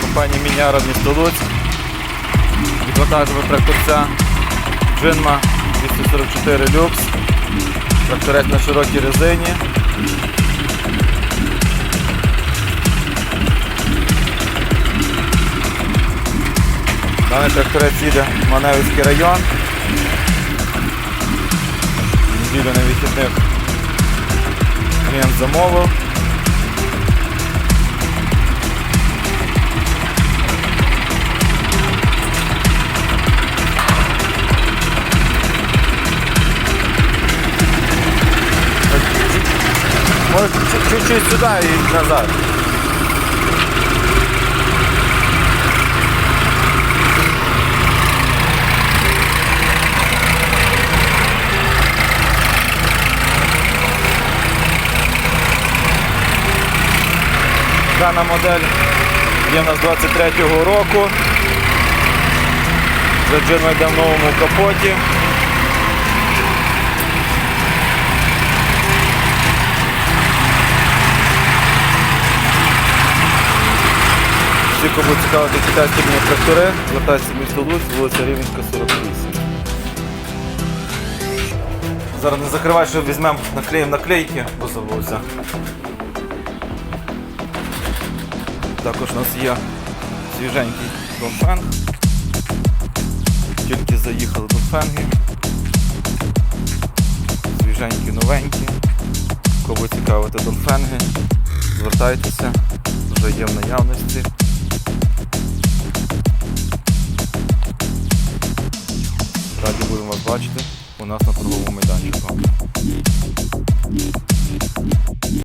компанії Міняра місто Луцьк. Від вантажного тракторця Джинма 244 люкс. Тракторець на широкій резині. Даний тракторець їде в Маневицький район. Неділю на вихідних клієнт замовив. Чуть-чуть сюда и назад. Дана модель є в нас 23-го року. Заджено йде в новому капоті. Всі, кому цікавити китайські міні-трактори, звертайтеся місто Луцьк, вулиця Рівненська, 48. Зараз не закривай, що візьмемо, наклеїмо наклейки, бо забувся. Також у нас є свіженький Донфенг. Тільки заїхали Донфенги. Свіженькі, новенькі. Кого цікавити Донфенги, звертайтеся, вже є в наявності. Бачити у нас на торговому майданчику.